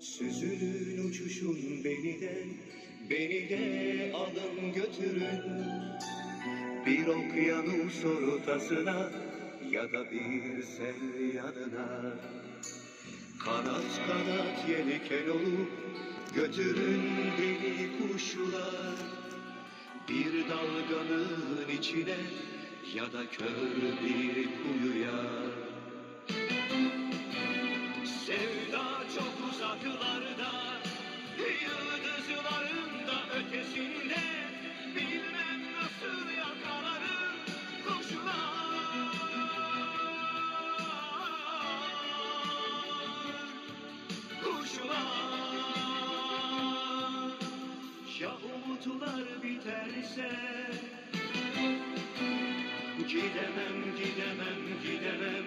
Süzülün uçuşun beni de, beni de alın götürün. Bir okyanus ortasına ya da bir sel yanına. Kanat kanat yelken olup götürün beni kuşlar. Bir dalganın içine ya da kör bir kuyuya. Sevda çok uzaklarda, yıldızların da ötesinde, bilmem nasıl yakalarım kuşlar. Kuşlar, ya umutlar biterse, gidemem, gidemem, gidemem,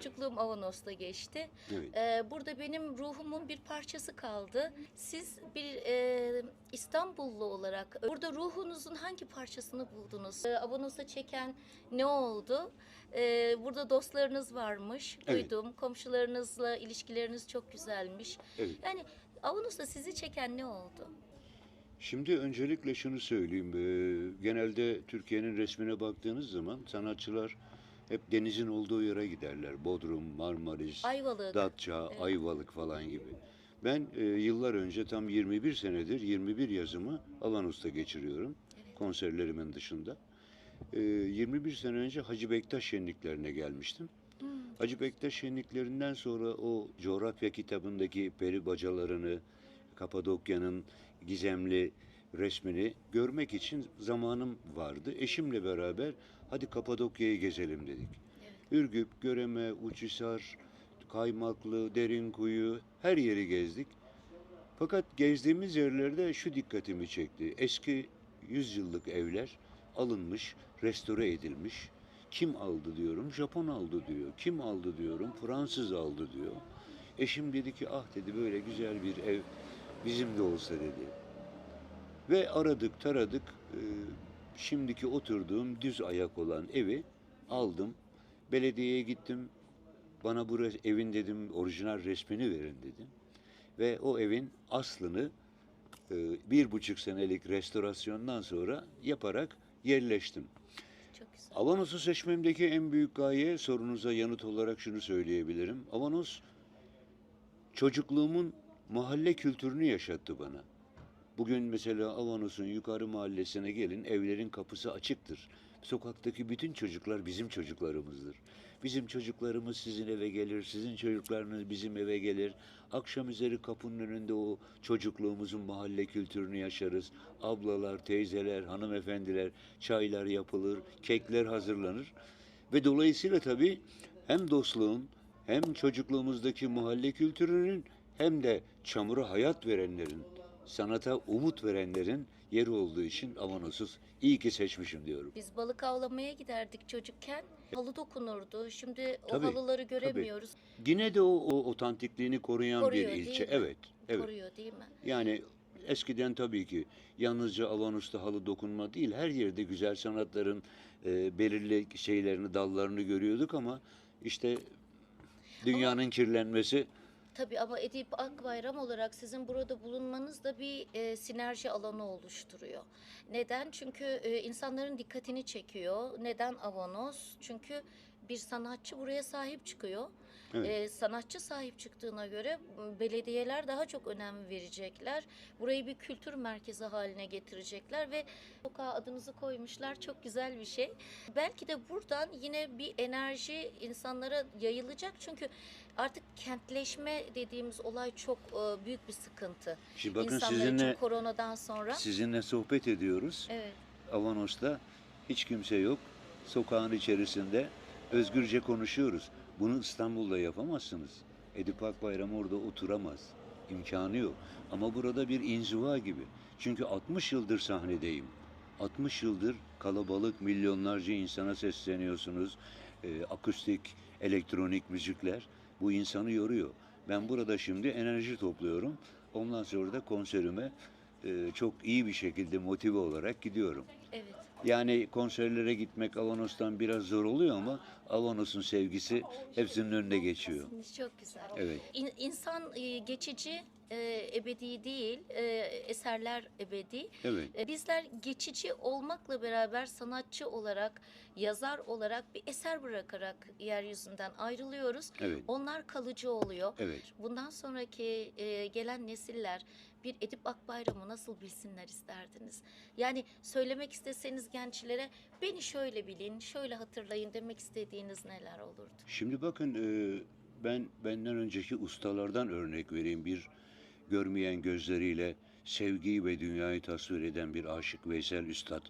Çocukluğum Avanos'ta geçti. Evet. Ee, burada benim ruhumun bir parçası kaldı. Siz bir e, İstanbullu olarak burada ruhunuzun hangi parçasını buldunuz? Ee, Avanos'a çeken ne oldu? Ee, burada dostlarınız varmış, Evet. duydum. Komşularınızla ilişkileriniz çok güzelmiş. Evet. Yani Avanos'ta sizi çeken ne oldu? Şimdi öncelikle şunu söyleyeyim. Genelde Türkiye'nin resmine baktığınız zaman sanatçılar hep denizin olduğu yere giderler. Bodrum, Marmaris, Ayvalık. Datça, Evet. Ayvalık falan gibi. Ben e, yıllar önce tam 21 senedir 21 yazımı Avanos'ta geçiriyorum. Evet. Konserlerimin dışında. E, 21 sene önce Hacı Bektaş şenliklerine gelmiştim. Hmm. Hacı Bektaş şenliklerinden sonra o coğrafya kitabındaki peri bacalarını, Kapadokya'nın gizemli resmini görmek için zamanım vardı. Eşimle beraber hadi Kapadokya'yı gezelim dedik. Ürgüp, Göreme, Uçhisar, Kaymaklı, Derinkuyu her yeri gezdik. Fakat gezdiğimiz yerlerde şu dikkatimi çekti. Eski yüzyıllık evler alınmış, restore edilmiş. Kim aldı diyorum, Japon aldı diyor. Kim aldı diyorum, Fransız aldı diyor. Eşim dedi ki ah dedi böyle güzel bir ev bizim de olsa dedi. Ve aradık taradık şimdiki oturduğum düz ayak olan evi aldım. Belediyeye gittim. Bana bu evin dedim orijinal resmini verin dedim. Ve o evin aslını e, bir buçuk senelik restorasyondan sonra yaparak yerleştim. Çok güzel. Avanos'u seçmemdeki en büyük gaye sorunuza yanıt olarak şunu söyleyebilirim. Avanos çocukluğumun mahalle kültürünü yaşattı bana. Bugün mesela Avanos'un yukarı mahallesine gelin evlerin kapısı açıktır. Sokaktaki bütün çocuklar bizim çocuklarımızdır. Bizim çocuklarımız sizin eve gelir, sizin çocuklarınız bizim eve gelir. Akşam üzeri kapının önünde o çocukluğumuzun mahalle kültürünü yaşarız. Ablalar, teyzeler, hanımefendiler, çaylar yapılır, kekler hazırlanır. Ve dolayısıyla tabii hem dostluğun hem çocukluğumuzdaki mahalle kültürünün hem de çamura hayat verenlerin, sanata umut verenlerin yeri olduğu için Avanos'u iyi ki seçmişim diyorum. Biz balık avlamaya giderdik çocukken. Halı dokunurdu. Şimdi o Tabii, halıları göremiyoruz. Yine de o, o otantikliğini koruyan Koruyor bir değil ilçe. mi? Evet, evet. Koruyor değil mi? Yani eskiden tabii ki yalnızca Avanos'ta halı dokunma değil, her yerde güzel sanatların e, belirli şeylerini, dallarını görüyorduk ama işte dünyanın kirlenmesi Tabii ama Edip Akbayram olarak sizin burada bulunmanız da bir e, sinerji alanı oluşturuyor. Neden? Çünkü e, insanların dikkatini çekiyor. Neden Avanos? Çünkü bir sanatçı buraya sahip çıkıyor. Evet. E, sanatçı sahip çıktığına göre belediyeler daha çok önem verecekler. Burayı bir kültür merkezi haline getirecekler ve sokağa adınızı koymuşlar. Çok güzel bir şey. Belki de buradan yine bir enerji insanlara yayılacak. Çünkü artık kentleşme dediğimiz olay çok e, büyük bir sıkıntı. Şimdi bakın İnsanlar sizinle için koronadan sonra. sizinle sohbet ediyoruz. Evet. Avanos'ta hiç kimse yok. Sokağın içerisinde özgürce konuşuyoruz. Bunu İstanbul'da yapamazsınız. Edip Akbayram orada oturamaz. imkanı yok. Ama burada bir inziva gibi. Çünkü 60 yıldır sahnedeyim. 60 yıldır kalabalık milyonlarca insana sesleniyorsunuz. Ee, akustik, elektronik müzikler bu insanı yoruyor. Ben burada şimdi enerji topluyorum. Ondan sonra da konserime e, çok iyi bir şekilde motive olarak gidiyorum. Evet. Yani konserlere gitmek Avanos'tan biraz zor oluyor ama Avanos'un sevgisi hepsinin önüne geçiyor. Çok güzel. Evet. İn- İnsan e, geçici, e, ebedi değil, e, eserler ebedi. Evet. E, Bizler geçici olmakla beraber sanatçı olarak, yazar olarak bir eser bırakarak yeryüzünden ayrılıyoruz. Evet. Onlar kalıcı oluyor. Evet. Bundan sonraki e, gelen nesiller bir Edip Akbayram'ı nasıl bilsinler isterdiniz? Yani söylemek isteseniz gençlere beni şöyle bilin, şöyle hatırlayın demek istediğiniz neler olurdu? Şimdi bakın e, ben benden önceki ustalardan örnek vereyim. Bir görmeyen gözleriyle sevgiyi ve dünyayı tasvir eden bir aşık Veysel Üstad.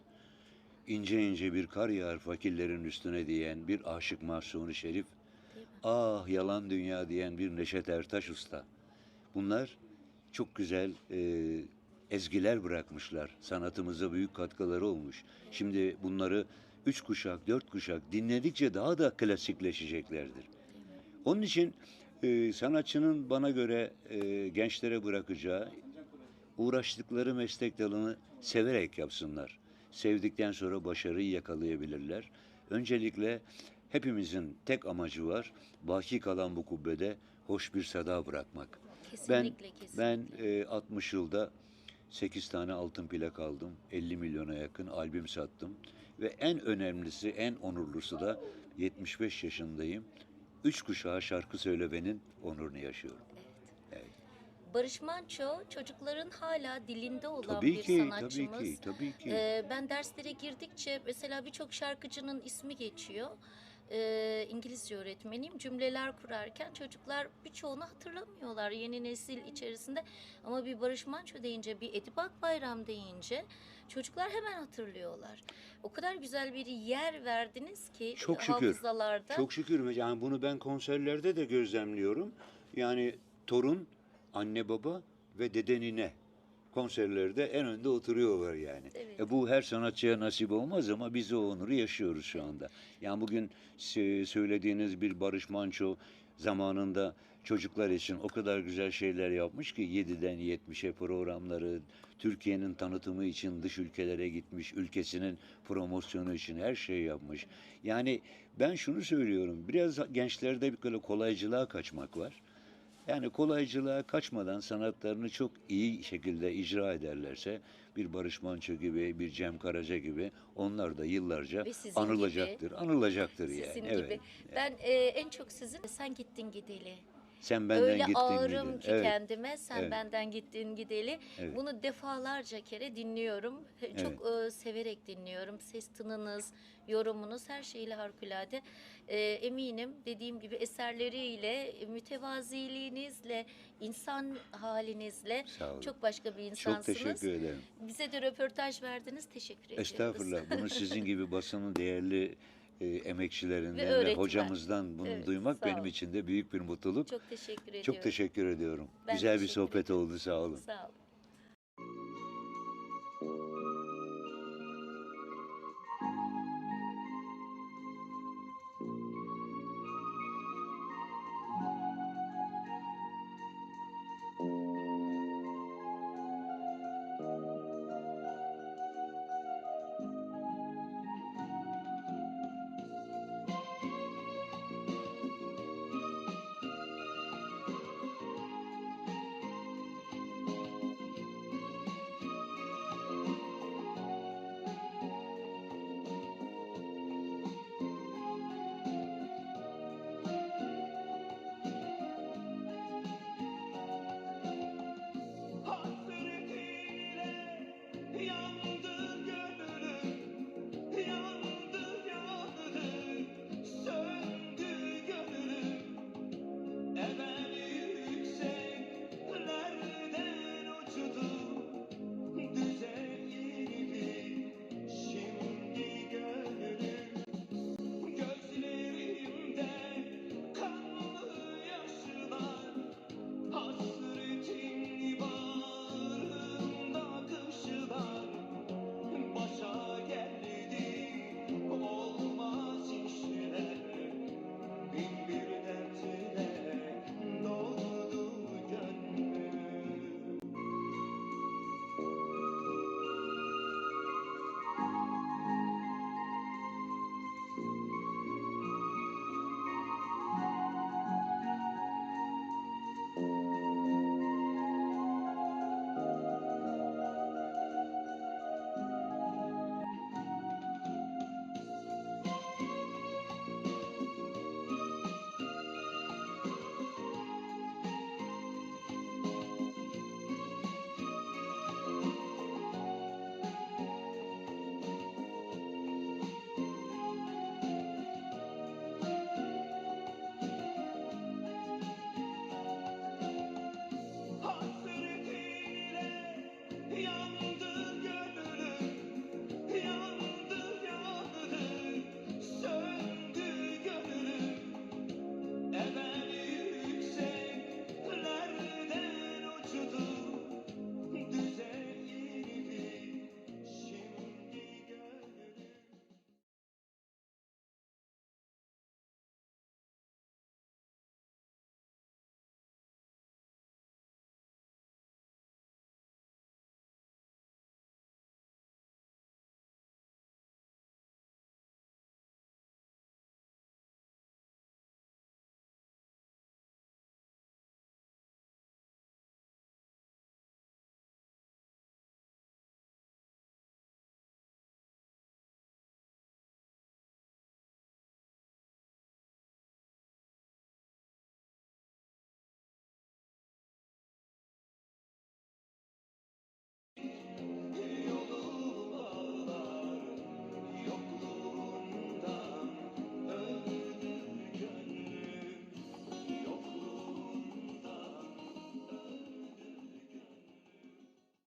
İnce ince bir kar yağar fakirlerin üstüne diyen bir aşık Mahsuni Şerif. Ah yalan dünya diyen bir Neşet Ertaş Usta. Bunlar çok güzel e, ezgiler bırakmışlar. Sanatımıza büyük katkıları olmuş. Şimdi bunları üç kuşak, dört kuşak dinledikçe daha da klasikleşeceklerdir. Onun için e, sanatçının bana göre e, gençlere bırakacağı uğraştıkları meslek dalını severek yapsınlar. Sevdikten sonra başarıyı yakalayabilirler. Öncelikle hepimizin tek amacı var. Baki kalan bu kubbede hoş bir sada bırakmak. Kesinlikle, kesinlikle. Ben e, 60 yılda 8 tane altın plak aldım. 50 milyona yakın albüm sattım. Ve en önemlisi, en onurlusu da 75 yaşındayım. Üç kuşağı şarkı söylemenin onurunu yaşıyorum. Evet. Barış Manço çocukların hala dilinde olan Tabii bir ki, tabii sanatçımız. ki, tabii ki. Ee, ben derslere girdikçe mesela birçok şarkıcının ismi geçiyor. Ee, İngilizce öğretmeniyim. Cümleler kurarken çocuklar birçoğunu hatırlamıyorlar yeni nesil içerisinde. Ama bir Barış Manço deyince, bir Edip Akbayram deyince çocuklar hemen hatırlıyorlar. O kadar güzel bir yer verdiniz ki Çok şükür. hafızalarda. Çok şükür. Yani bunu ben konserlerde de gözlemliyorum. Yani torun, anne baba ve dede nine konserlerde en önde oturuyorlar yani. Evet. E bu her sanatçıya nasip olmaz ama biz o onuru yaşıyoruz şu anda. Yani bugün söylediğiniz bir Barış Manço zamanında çocuklar için o kadar güzel şeyler yapmış ki 7'den 70'e programları, Türkiye'nin tanıtımı için dış ülkelere gitmiş, ülkesinin promosyonu için her şeyi yapmış. Yani ben şunu söylüyorum, biraz gençlerde bir kolaycılığa kaçmak var. Yani kolaycılığa kaçmadan sanatlarını çok iyi şekilde icra ederlerse bir Barış Manço gibi, bir Cem Karaca gibi onlar da yıllarca Ve sizin anılacaktır. Anılacaktır yani. Sizin evet. gibi. Ben e, en çok sizin sen gittin gideli. Sen benden Öyle gittin ağırım gidin. ki Evet. kendime sen Evet. benden gittin gideli. Evet. Bunu defalarca kere dinliyorum. Çok e, severek dinliyorum. Ses tınınız, yorumunuz her şeyle harikulade. E, eminim dediğim gibi eserleriyle, mütevaziliğinizle, insan halinizle çok başka bir Çok insansınız. teşekkür ederim. Bize de röportaj verdiniz. Teşekkür ediyoruz. Estağfurullah. Bunu sizin gibi basının değerli e, emekçilerinden ve, ve hocamızdan bunu evet, duymak benim için de büyük bir mutluluk. Çok teşekkür ediyorum. Çok teşekkür ediyorum. Ben Güzel teşekkür bir sohbet ediyorum. oldu sağ olun. Sağ olun.